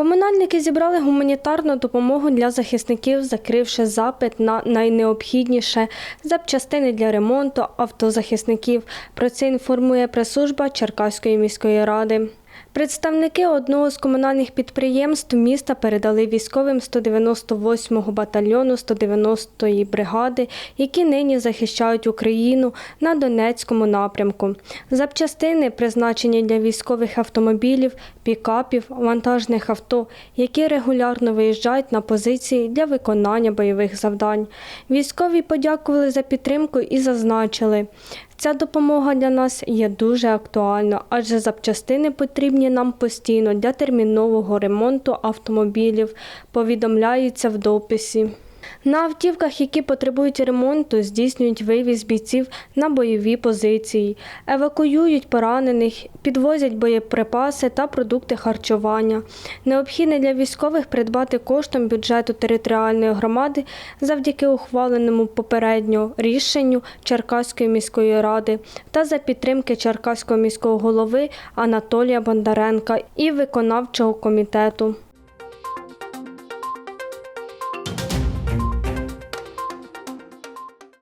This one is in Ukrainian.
Комунальники зібрали гуманітарну допомогу для захисників, закривши запит на найнеобхідніше запчастини для ремонту автозахисників. Про це інформує прес-служба Черкаської міської ради. Представники одного з комунальних підприємств міста передали військовим 198-го батальйону 190-ї бригади, які нині захищають Україну на Донецькому напрямку. Запчастини призначені для військових автомобілів, пікапів, вантажних авто, які регулярно виїжджають на позиції для виконання бойових завдань. Військові подякували за підтримку і зазначили, Ця допомога для нас є дуже актуальна, адже запчастини потрібні нам постійно для термінового ремонту автомобілів, повідомляється в дописі. На автівках, які потребують ремонту, здійснюють вивіз бійців на бойові позиції, евакуюють поранених, підвозять боєприпаси та продукти харчування. Необхідне для військових придбати коштом бюджету територіальної громади завдяки ухваленому попередньо рішенню Черкаської міської ради та за підтримки Черкаського міського голови Анатолія Бондаренка і виконавчого комітету.